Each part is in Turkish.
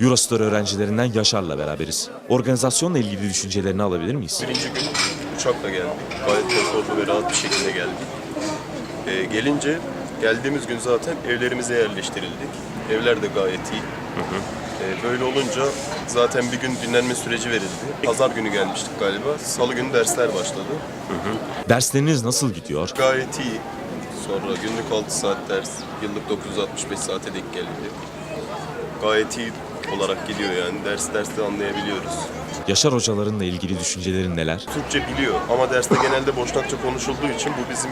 Eurostar öğrencilerinden Yaşar'la beraberiz. Organizasyonla ilgili düşüncelerini alabilir miyiz? Birinci gün uçakla geldik. Gayet konforlu ve rahat bir şekilde geldik. Ee, gelince geldiğimiz gün zaten evlerimize yerleştirildik. Evler de gayet iyi. Ee, böyle olunca zaten bir gün dinlenme süreci verildi. Pazar günü gelmiştik galiba. Salı günü dersler başladı. Dersleriniz nasıl gidiyor? Gayet iyi. Sonra günlük 6 saat ders, yıllık 965 saate denk geldi. Gayet iyi olarak gidiyor yani. Ders derste anlayabiliyoruz. Yaşar hocalarınla ilgili düşüncelerin neler? Türkçe biliyor ama derste genelde boşnakça konuşulduğu için bu bizim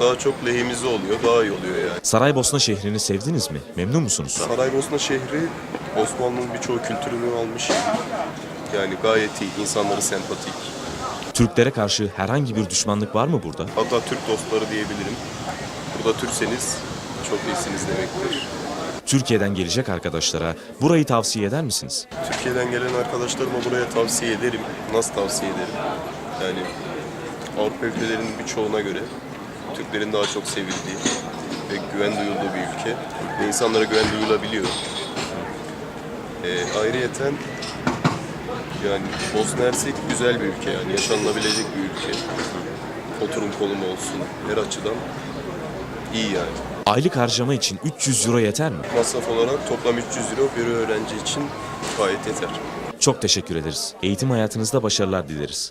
daha çok lehimize oluyor, daha iyi oluyor yani. Saraybosna şehrini sevdiniz mi? Memnun musunuz? Saraybosna şehri Osmanlı'nın birçok kültürünü almış. Yani gayet iyi, insanları sempatik. Türklere karşı herhangi bir düşmanlık var mı burada? Hatta Türk dostları diyebilirim. Burada Türkseniz çok iyisiniz demektir. Türkiye'den gelecek arkadaşlara burayı tavsiye eder misiniz? Türkiye'den gelen arkadaşlarıma buraya tavsiye ederim. Nasıl tavsiye ederim? Yani Avrupa ülkelerinin birçoğuna göre Türklerin daha çok sevildiği ve güven duyulduğu bir ülke. Ve insanlara güven duyulabiliyor. Ee, ayrıyeten yani Bosna Hersek güzel bir ülke yani yaşanılabilecek bir ülke. Oturum konumu olsun her açıdan iyi yani. Aylık harcama için 300 euro yeter mi? Masraf olarak toplam 300 euro bir öğrenci için gayet yeter. Çok teşekkür ederiz. Eğitim hayatınızda başarılar dileriz.